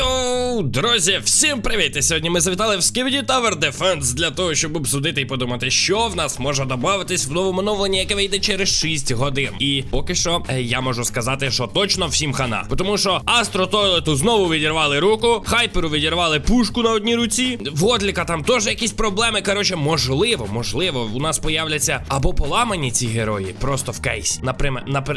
안. Друзі, всім привіт! І сьогодні ми завітали в Skibidi Tower Defense для того, щоб обсудити і подумати, що в нас може додатись в новому оновленні, яке вийде через 6 годин. І поки що е, я можу сказати, що точно всім хана. Тому що Астро Тойлету знову відірвали руку, Хайперу відірвали пушку на одній руці. В Годліка там теж якісь проблеми. Коротше, можливо, можливо, у нас появляться або поламані ці герої, просто в кейсі,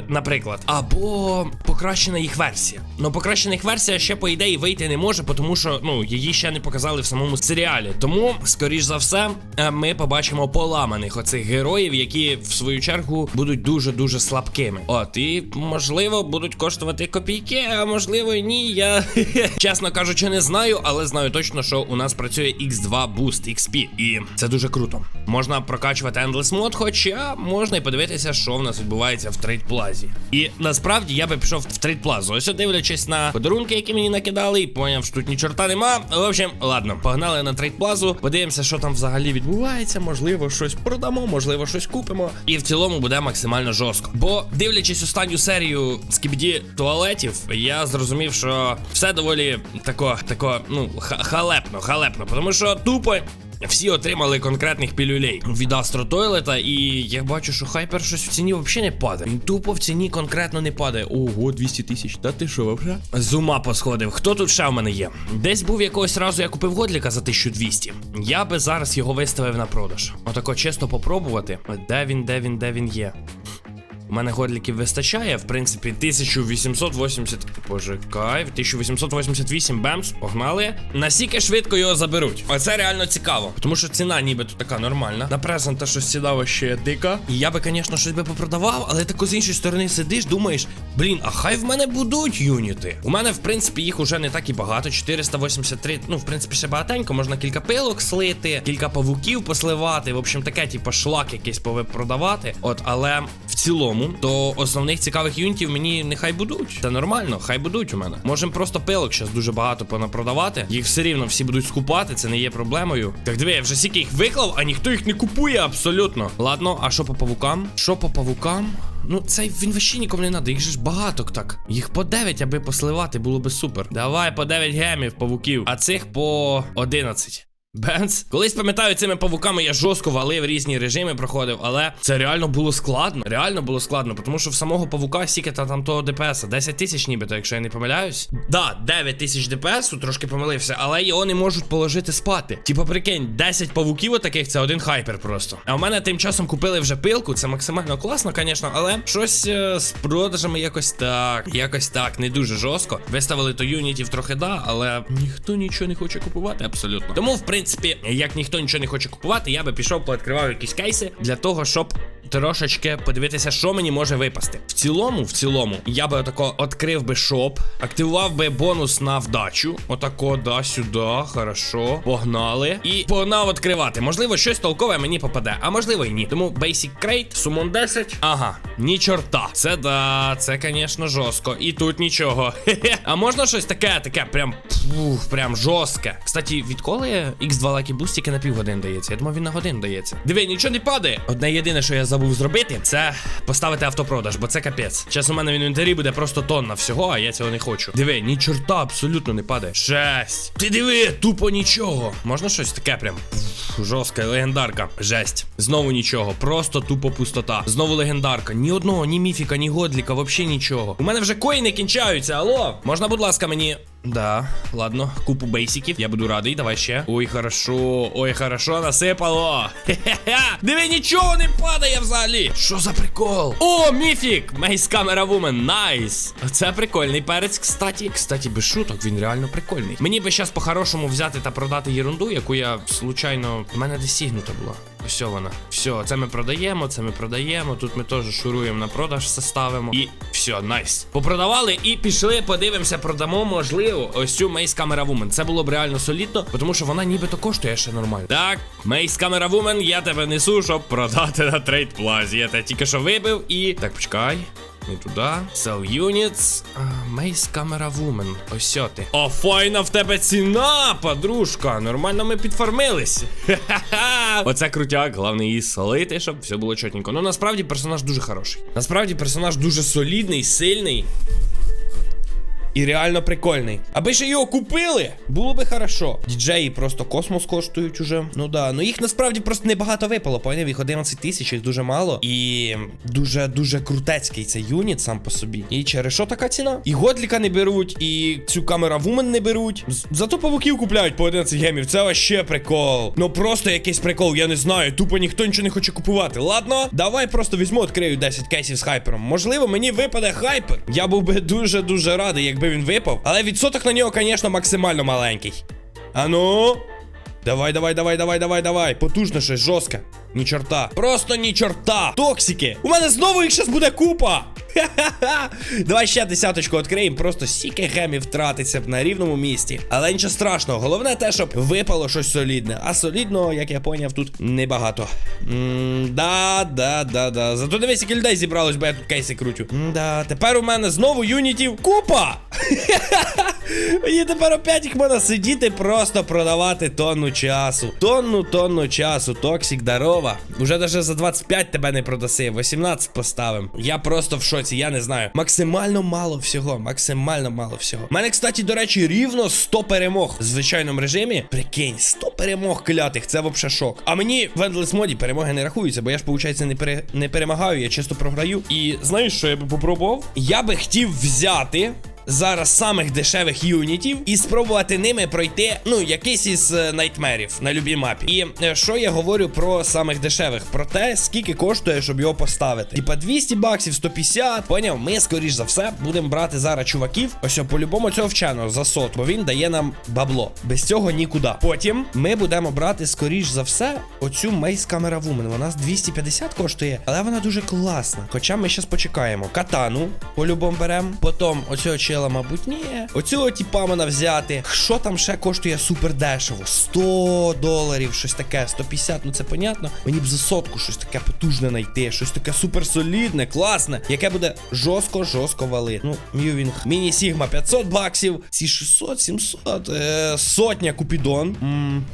наприклад, або покращена їх версія. Ну, покращена їх версія ще по ідеї вийти не може, тому що ну її ще не показали в самому серіалі. Тому, скоріш за все, е, ми побачимо поламаних оцих героїв, які в свою чергу будуть дуже дуже слабкими. От і можливо будуть коштувати копійки, а можливо ні. Я чесно кажучи, не знаю, але знаю точно, що у нас працює X2 Boost XP. І це дуже круто. Можна прокачувати Endless Mod, хоча можна і подивитися, що в нас відбувається в трейд плазі. І насправді я би пішов в трейд плазу. Ось дивлячись на подарунки, які мені накидали, і поняв, що тут ні чорта нема. В общем, ладно, погнали на трейд плазу. Подивимося, що там взагалі відбувається. Можливо, щось продамо, можливо, щось купимо. І в цілому буде максимально жорстко. Бо дивлячись останню серію скібді туалетів, я зрозумів, що все доволі тако, тако, ну, ха- халепно, халепно. Тому що тупо всі отримали конкретних пілюлей від Астро Тойлета, і я бачу, що хайпер щось в ціні взагалі не падає. Він тупо в ціні конкретно не падає. Ого, 200 тисяч. Та ти що, вже? З ума посходив. Хто тут ще в мене є? Десь був якогось разу, я купив Годліка за 1200. Я би зараз його виставив на продаж. Отако чесно попробувати. Де він, де він, де він є? У мене годліків вистачає, в принципі, 1880. Боже, кайф, 1888 бемс, погнали. Насіки швидко його заберуть. Оце реально цікаво. Тому що ціна нібито така нормальна. На презента щось сідало ще дика. І я би, звісно, щось би попродавав, але тако з іншої сторони сидиш, думаєш, блін, а хай в мене будуть юніти. У мене, в принципі, їх уже не так і багато. 483. Ну, в принципі, ще багатенько. Можна кілька пилок слити, кілька павуків посливати. В общем, таке, типу, шлак якийсь продавати. От, але цілому, то основних цікавих юнітів мені нехай будуть. Це нормально, хай будуть у мене. Можемо просто пилок зараз дуже багато понапродавати. Їх все рівно всі будуть скупати, це не є проблемою. Так диви, я вже стільки їх виклав, а ніхто їх не купує абсолютно. Ладно, а що по павукам? Що по павукам? Ну, цей він вообще нікому не надо, їх же ж багаток так. Їх по 9, аби посливати, було би супер. Давай по 9 гемів павуків, а цих по 11. Бенц. Колись пам'ятаю, цими павуками я жорстко валив різні режими, проходив, але це реально було складно. Реально було складно, тому що в самого павука стільки та там того ДПС, 10 тисяч нібито, якщо я не помиляюсь. Да, 9 тисяч ДПС, трошки помилився, але його не можуть положити спати. Типа, прикинь, 10 павуків отаких це один хайпер просто. А в мене тим часом купили вже пилку, це максимально класно, звісно, але щось е, з продажами якось так, якось так, не дуже жорстко. Виставили то юнітів трохи да, але ніхто нічого не хоче купувати абсолютно. Тому, в принципі, як ніхто нічого не хоче купувати, я би пішов, пооткривав якісь кейси для того, щоб трошечки подивитися, що мені може випасти. В цілому, в цілому, я би отако відкрив би шоп, активував би бонус на вдачу. Отако, да, сюди, хорошо. Погнали. І погнав відкривати. Можливо, щось толкове мені попаде, а можливо і ні. Тому Basic Crate, сумон 10. Ага, ні чорта. Це да, це, звісно, жорстко. І тут нічого. Хе-хе. А можна щось таке, таке, прям пух, прям жорстке. Кстати, відколи X2 Lucky Boost тільки на півгодини дається? Я думав, він на годину дається. Диви, нічого не падає. Одне єдине, що я забув зробити, це поставити автопродаж, бо це капець. Зараз у мене в інвентарі буде просто тонна всього, а я цього не хочу. Диви, ні чорта абсолютно не падає. Жесть. Ти диви, тупо нічого. Можна щось таке прям пф, жорстке, легендарка. Жесть. Знову нічого, просто тупо пустота. Знову легендарка. Ні одного, ні міфіка, ні годліка, взагалі нічого. У мене вже коїни кінчаються, алло. Можна, будь ласка, мені. Да, ладно, купу бейсиків, я буду радий, давай ще. Ой, хорошо, ой, хорошо, насипало. Хе-хе-хе. Диви, нічого не падає взагалі. Що за прикол? О, міфік! Мейс камера вумен, найс. Це прикольний перець, кстати. Кстати, без шуток, він реально прикольний. Мені би зараз по-хорошому взяти та продати єрунду, яку я случайно. У мене десь сігнута була. Ось вона. Все, це ми продаємо, це ми продаємо. Тут ми теж шуруємо на продаж, все ставимо. І все, найс. Попродавали і пішли, подивимося, продамо, можливо, ось цю Мейс Камера Вумен. Це було б реально солідно, тому що вона нібито коштує ще нормально. Так, Мейс Камера Вумен, я тебе несу, щоб продати на трейд плазі. Я тебе тільки що вибив і. Так, почекай. Не туди. Sell units. Мейс камера вумен. Ось ти. О, файна в тебе ціна, подружка. Нормально ми підфармились. Ха-ха-ха. Оце крутяк. Головне її солити, щоб все було чотненько. Ну насправді персонаж дуже хороший. Насправді персонаж дуже солідний, сильний. І реально прикольний. Аби ще його купили, було би хорошо. Діджеї просто космос коштують уже. Ну да. Ну їх насправді просто небагато випало, поняв? Їх 11 тисяч, їх дуже мало. І дуже дуже крутецький цей юніт сам по собі. І через що така ціна? І Годліка не беруть, і цю камера Вумен не беруть. Зато павуків купляють по 11 гемів. Це вообще прикол. Ну просто якийсь прикол, я не знаю. Тупо ніхто нічого не хоче купувати. Ладно, давай просто візьму, відкрию 10 кейсів з хайпером. Можливо, мені випаде хайпер. Я був би дуже-дуже радий, якби він випав. Але відсоток на нього, звісно, максимально маленький. Ану. Давай, давай, давай, давай, давай, давай. Потужно щось, жорстко. Ні чорта. Просто ні чорта. Токсики. У мене знову їх щас буде купа. Ха-ха-ха. Давай ще десяточку відкриємо. Просто стільки гемів втратиться б на рівному місці. Але нічого страшного. Головне те, щоб випало щось солідне. А солідного, як я поняв, тут небагато. Да, да, да, да. Зато дивись, скільки людей зібралось, бо я тут кейси крутю. Да, тепер у мене знову юнітів купа. Мені тепер опять їх можна сидіти, просто продавати тонну часу. Тонну, тонну часу. Токсик, дарова. Уже даже за 25 тебе не продаси. 18 поставим. Я просто в шоці, я не знаю. Максимально мало всього. Максимально мало всього. У мене, кстати, до речі, рівно 100 перемог в звичайному режимі. Прикинь, 100 перемог клятих, це вообще шок. А мені в Endless моді перемоги не рахуються, бо я ж, виходить, не, пере... не перемагаю, я чисто програю. І знаєш, що я би попробував? Я би хотів взяти зараз самих дешевих юнітів і спробувати ними пройти, ну, якийсь із е, найтмерів на любій мапі. І е, що я говорю про самих дешевих? Про те, скільки коштує, щоб його поставити. Типа 200 баксів, 150. Поняв? Ми, скоріш за все, будемо брати зараз чуваків. Ось по-любому цього вченого за сот, бо він дає нам бабло. Без цього нікуди. Потім ми будемо брати, скоріш за все, оцю Мейс Камера Вумен. Вона з 250 коштує, але вона дуже класна. Хоча ми зараз почекаємо. Катану по-любому беремо. Потім оцього чела, мабуть, ні. Оцього типа мене взяти. Що там ще коштує супер дешево? 100 доларів, щось таке, 150, ну це понятно. Мені б за сотку щось таке потужне знайти, щось таке супер солідне, класне, яке буде жорстко, жорстко валити. Ну, Мювінг. Міні Сігма 500 баксів, ці 600, 700, е, сотня Купідон. М,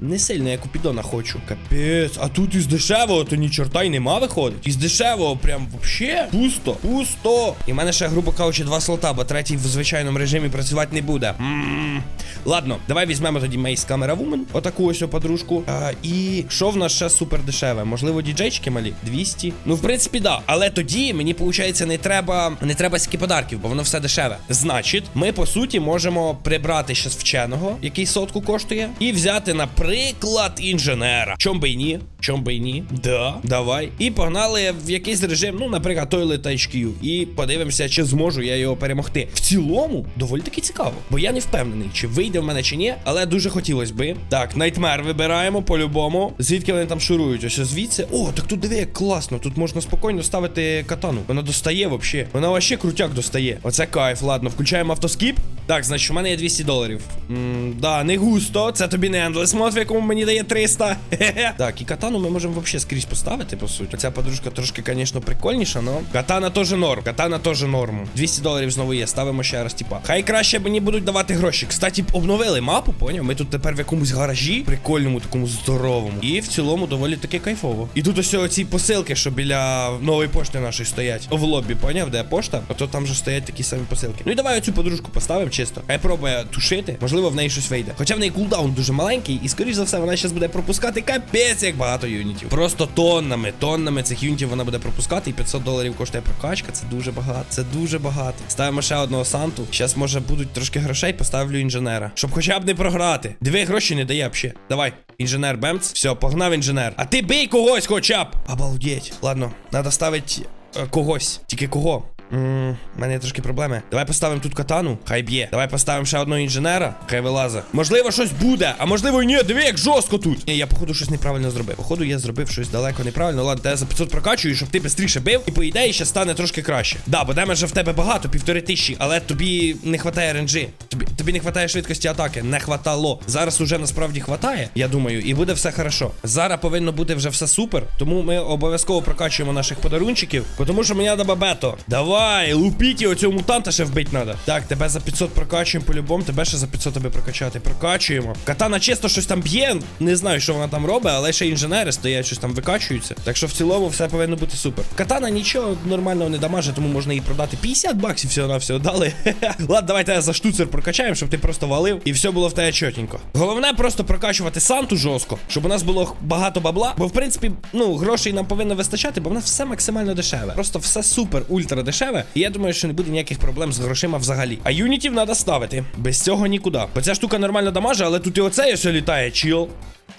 не сильно я Купідона хочу. Капець. А тут із дешевого, то ні чорта й нема виходить. Із дешевого прям вообще пусто. Пусто. І в мене ще, грубо кажучи, два слота, бо третій в звичайному режимі працювати не буде. М. Ладно, давай візьмемо тоді Мейс Камера Вумен. Отаку ось подружку. А, і що в нас ще супер дешеве? Можливо, діджейчики малі? 200. Ну, в принципі, да. Але тоді мені, виходить, не треба не треба стільки подарків, бо воно все дешеве. Значить, ми по суті можемо прибрати щас вченого, який сотку коштує, і взяти, наприклад, інженера. Чом би й ні? Чом би й ні? Да, давай. І погнали в якийсь режим, ну, наприклад, Toilet HQ. І подивимося, чи зможу я його перемогти. В цілому, доволі таки цікаво. Бо я не впевнений, чи вийде в мене чи ні, але дуже хотілося би. Так, Найтмер вибираємо по-любому. Звідки вони там шурують? Ось звідси. О, так тут диви, як класно. Тут можна спокійно ставити катану. Вона достає взагалі. Вона вообще крутяк достає. Оце кайф. Ладно, включаємо автоскіп. Так, значить, у мене є 200 доларів. М, да, не густо. Це тобі не Endless в якому мені дає 300. Хе-хе. Так, і катану ми можемо взагалі скрізь поставити, по суті. Ця подружка трошки, звісно, прикольніша, но. Катана теж норм. Катана теж норм. 200 доларів знову є. Ставимо ще раз, типа. Хай краще мені будуть давати гроші. Кстати, обновили мапу, поняв? Ми тут тепер в якомусь гаражі, прикольному, такому здоровому. І в цілому доволі таки кайфово. І тут ось ці посилки, що біля нової пошти нашої стоять. В лобі, поняв, де пошта? А то там же стоять такі самі посилки. Ну і давай оцю подружку поставимо чисто. Хай пробує тушити. Можливо, в неї щось вийде. Хоча в неї кулдаун дуже маленький, і скоріш за все, вона зараз буде пропускати капець, як багато юнітів. Просто тоннами, тоннами цих юнітів вона буде пропускати, і 500 доларів коштує прокачка. Це дуже багато. Це дуже багато. Ставимо ще одного санту. Зараз, може, будуть трошки грошей, поставлю інженера. Щоб хоча б не програти. Диви, гроші не дає взагалі. Давай. Інженер Бемц. Все, погнав інженер. А ти бий когось хоча б. Обалдеть. Ладно, треба ставити е, когось. Тільки кого? Ммм, мене трошки проблеми. Давай поставимо тут катану, хай б'є. Давай поставимо ще одного інженера, хай вилазить. Можливо, щось буде, а можливо і ні. Диви, як жорстко тут. Ні, я, походу, щось неправильно зробив. Походу, я зробив щось далеко неправильно. Ладно, я за 500 прокачую, щоб ти швидше бив, і по ідеї ще стане трошки краще. Да, бо демеджа в тебе багато, півтори тисячі, але тобі не хватає ренджі. Тобі, тобі не хватає швидкості атаки. Не хватало. Зараз уже насправді хватає, я думаю, і буде все хорошо. Зараз повинно бути вже все супер. Тому ми обов'язково прокачуємо наших подарунчиків, тому що мені треба бето. Давай. Давай, лупіть його, цього мутанта ще вбить треба. Так, тебе за 500 прокачуємо по-любому, тебе ще за 500 тебе прокачати. Прокачуємо. Катана чисто щось там б'є. Не знаю, що вона там робить, але ще інженери стоять, щось там викачуються. Так що в цілому все повинно бути супер. Катана нічого нормального не дамаже, тому можна її продати. 50 баксів всього на все дали. Ладно, давайте я за штуцер прокачаємо, щоб ти просто валив і все було в тебе чотенько. Головне просто прокачувати Санту жорстко, щоб у нас було багато бабла. Бо в принципі, ну, грошей нам повинно вистачати, бо в нас все максимально дешеве. Просто все супер ультра дешеве. І я думаю, що не буде ніяких проблем з грошима взагалі. А юнітів треба ставити. Без цього нікуди. Бо ця штука нормально дамаже, але тут і оце все літає, чіл.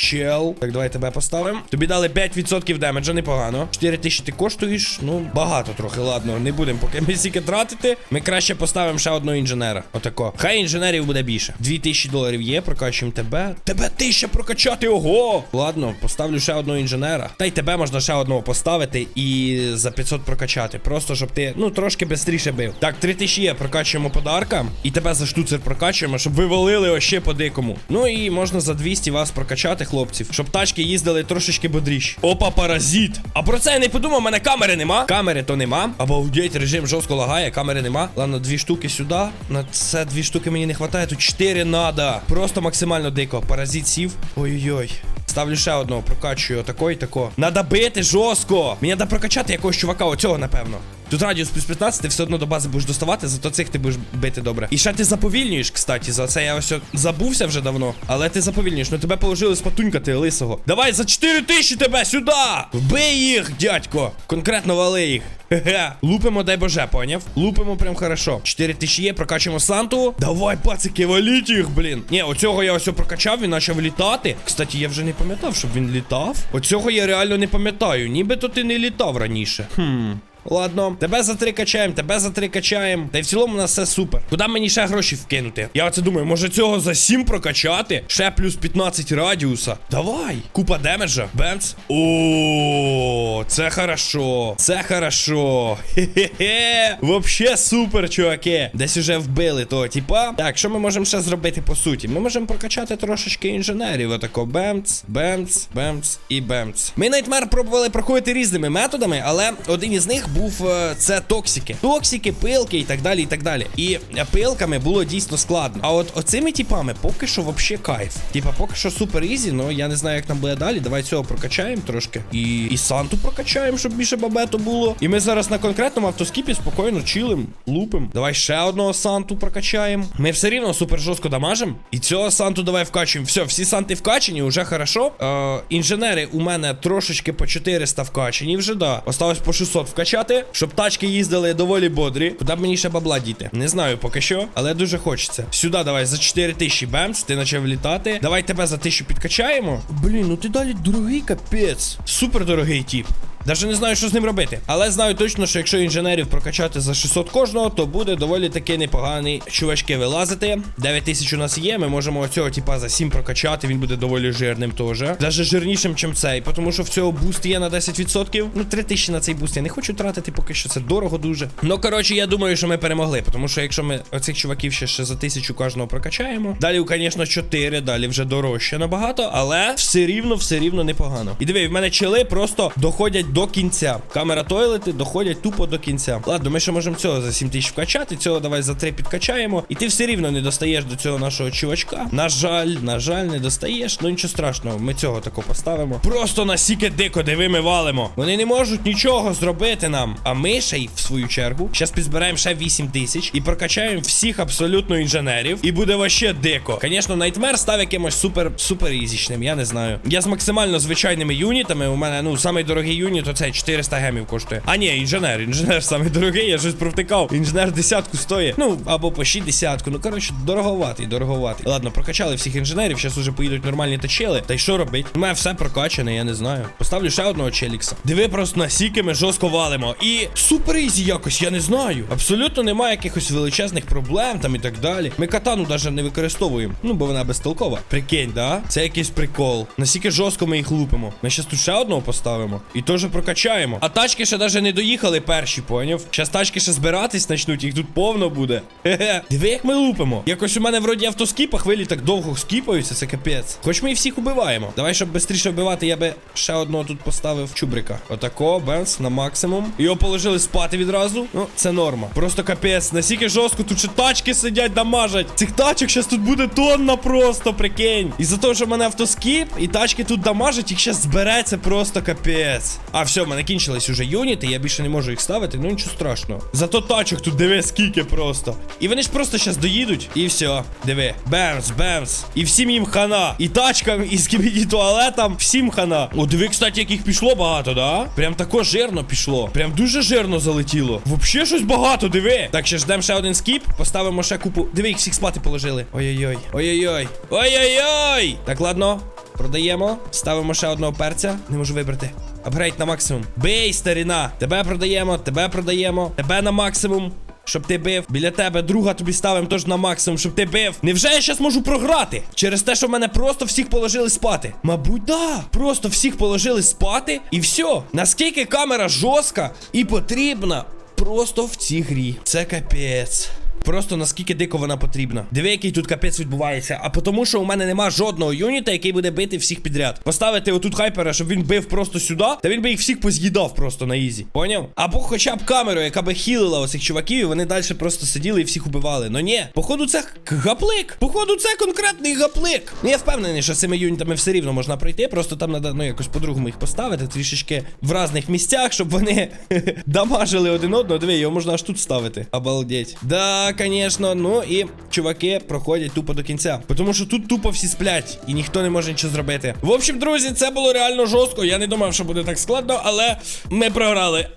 Чел. Так, давай тебе поставимо. Тобі дали 5% демеджа, непогано. 4 тисячі ти коштуєш. Ну, багато трохи, ладно, не будемо поки ми стільки тратити. Ми краще поставимо ще одного інженера. Отако. Хай інженерів буде більше. 2000 доларів є, прокачуємо тебе. Тебе тисяча прокачати, ого! Ладно, поставлю ще одного інженера. Та й тебе можна ще одного поставити і за 500 прокачати. Просто щоб ти, ну, трошки швидше бив. Так, 3000 є, прокачуємо подарка. І тебе за штуцер прокачуємо, щоб ви валили още по дикому. Ну і можна за 200 вас прокачати, хлопців, щоб тачки їздили трошечки бодріше. Опа, паразит. А про це я не подумав, у мене камери нема. Камери то нема. Або аудіт режим жорстко лагає, камери нема. Ладно, дві штуки сюди. На це дві штуки мені не вистачає. Тут чотири надо. Просто максимально дико. Паразит сів. Ой-ой-ой. Ставлю ще одного, прокачую отако і тако. Надо бити жорстко. Мені треба прокачати якогось чувака, оцього, напевно. Тут радіус плюс 15, ти все одно до бази будеш доставати, зато цих ти будеш бити добре. І ще ти заповільнюєш, кстати, за це я ось забувся вже давно. Але ти заповільнюєш, ну тебе положили спатунькати лисого. Давай за 4 тисячі тебе сюди! Вбий їх, дядько! Конкретно вали їх. Хе-хе. Лупимо, дай боже, поняв? Лупимо прям хорошо. 4 тисячі є, прокачуємо Санту. Давай, пацики, валіть їх, блін. Ні, оцього я ось прокачав, він почав літати. Кстати, я вже не пам'ятав, щоб він літав. Оцього я реально не пам'ятаю. Нібито ти не літав раніше. Хм. Ладно, тебе за три качаємо, тебе за три качаємо. Та й в цілому у нас все супер. Куди мені ще гроші вкинути? Я оце думаю, може цього за 7 прокачати? Ще плюс 15 радіуса. Давай. Купа демеджа. Бемц. О, це хорошо. Це хорошо. Хе-хе-хе. Вообще супер, чуваки. Десь уже вбили того, типа. Так, що ми можемо ще зробити по суті? Ми можемо прокачати трошечки інженерів. Отако бемц, бемц, бемц і бемц. Ми Найтмер пробували проходити різними методами, але один із них був е, це токсики. Токсики, пилки і так далі. І так далі. І е, пилками було дійсно складно. А от оцими типами поки що вообще кайф. Типа, поки що супер ізі, ну я не знаю, як нам буде далі. Давай цього прокачаємо трошки. І, і Санту прокачаємо, щоб більше бабету було. І ми зараз на конкретному автоскіпі спокійно чилим, лупим. Давай ще одного Санту прокачаємо. Ми все рівно супер жорстко дамажим. І цього Санту давай вкачуємо. Все, всі Санти вкачені, вже хорошо. Е, інженери у мене трошечки по 400 вкачені вже, да. Осталось по 600 вкачати, щоб тачки їздили доволі бодрі. Куди б мені ще бабла діти? Не знаю поки що, але дуже хочеться. Сюди давай за 4 тисячі бемс, ти почав літати. Давай тебе за тисячу підкачаємо. Блін, ну ти далі дорогий капець. Супер дорогий тип. Даже не знаю, що з ним робити. Але знаю точно, що якщо інженерів прокачати за 600 кожного, то буде доволі таки непоганий чувачки вилазити. 9 тисяч у нас є. Ми можемо оцього типа за 7 прокачати. Він буде доволі жирним теж. Даже жирнішим, чим цей. Тому що в цього буст є на 10%. Ну, 3 тисячі на цей буст я не хочу тратити, поки що це дорого дуже. Ну коротше, я думаю, що ми перемогли. Тому що якщо ми оцих чуваків ще, ще за тисячу кожного прокачаємо. Далі, звісно, 4, далі вже дорожче набагато, але все рівно, все рівно непогано. І диви, в мене чили просто доходять до кінця. Камера тойлети доходять тупо до кінця. Ладно, ми ще можемо цього за 7 тисяч вкачати, цього давай за 3 підкачаємо. І ти все рівно не достаєш до цього нашого чувачка. На жаль, на жаль, не достаєш. Ну нічого страшного, ми цього тако поставимо. Просто насіки дико, диви, ми валимо. Вони не можуть нічого зробити нам. А ми ще й в свою чергу. Зараз підзбираємо ще 8 тисяч і прокачаємо всіх абсолютно інженерів. І буде вообще дико. Звісно, Найтмер став якимось супер супер ізічним, я не знаю. Я з максимально звичайними юнітами. У мене, ну, самий дорогий юніт, оцей 400 гемів коштує. А ні, інженер, інженер самий дорогий, я щось провтикав. Інженер десятку стоїть. Ну, або по 60. Ну, коротше, дороговатий, дороговатий. Ладно, прокачали всіх інженерів, зараз уже поїдуть нормальні тачели. Та й що робить? У мене все прокачане, я не знаю. Поставлю ще одного челікса. Диви, просто насіки ми жорстко валимо. І супер ізі якось, я не знаю. Абсолютно немає якихось величезних проблем там і так далі. Ми катану навіть не використовуємо. Ну, бо вона безтолкова. Прикинь, да? Це якийсь прикол. Наскільки жорстко ми їх лупимо. Ми щас тут ще одного поставимо. І теж прокачаємо. А тачки ще навіть не доїхали перші, поняв? Щас тачки ще збиратись почнуть, їх тут повно буде. Хе-хе. Диви, як ми лупимо. Якось у мене вроді автоскіп, а хвилі так довго скіпаються, це капець. Хоч ми і всіх убиваємо. Давай, щоб швидше вбивати, я би ще одного тут поставив чубрика. Отако, бенс, на максимум. Його положили спати відразу. Ну, це норма. Просто капець. Настільки жорстко, тут ще тачки сидять, дамажать. Цих тачок зараз тут буде тонна просто, прикинь. І за того, що в мене автоскіп, і тачки тут дамажать, їх зараз збереться просто капець. А, все, в мене кінчились уже юніти, я більше не можу їх ставити, ну нічого страшного. Зато тачок тут диви, скільки просто. І вони ж просто зараз доїдуть, і все. Диви. Бемс, бемс. І всім їм хана. І тачкам, і скібіді туалетам, всім хана. О, диви, кстати, яких пішло багато, да? Прям тако жирно пішло. Прям дуже жирно залетіло. Вообще щось багато, диви. Так, ще ждемо ще один скіп, поставимо ще купу. Диви, їх всіх спати положили. Ой-ой-ой. Ой-ой-ой. Ой-ой-ой. Так, ладно. Продаємо. Ставимо ще одного перця. Не можу вибрати. Апгрейд на максимум. Бей, старіна. Тебе продаємо, тебе продаємо. Тебе на максимум. Щоб ти бив. Біля тебе друга тобі ставимо теж на максимум, щоб ти бив. Невже я щас можу програти? Через те, що мене просто всіх положили спати. Мабуть, да. Просто всіх положили спати. І все. Наскільки камера жорстка і потрібна просто в цій грі. Це капець. Просто наскільки дико вона потрібна. Диви, який тут капець відбувається. А тому, що у мене нема жодного юніта, який буде бити всіх підряд. Поставити отут хайпера, щоб він бив просто сюди, та він би їх всіх поз'їдав просто на ізі. Поняв? Або хоча б камеру, яка би хілила оцих чуваків, і вони далі просто сиділи і всіх убивали. Ну ні, походу, це гаплик. Походу, це конкретний гаплик. Ну я впевнений, що цими юнітами все рівно можна пройти. Просто там треба ну якось по-другому їх поставити, трішечки в різних місцях, щоб вони дамажили один одного. Диви, його можна аж тут ставити. Обалдеть. Да, звісно. Ну і чуваки проходять тупо до кінця. Тому що тут тупо всі сплять, і ніхто не може нічого зробити. В общем, друзі, це було реально жорстко. Я не думав, що буде так складно, але ми програли.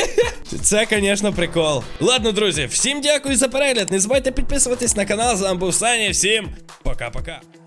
Це, звісно, прикол. Ладно, друзі, всім дякую за перегляд. Не забувайте підписуватись на канал. З вами був Саня. Всім пока-пока.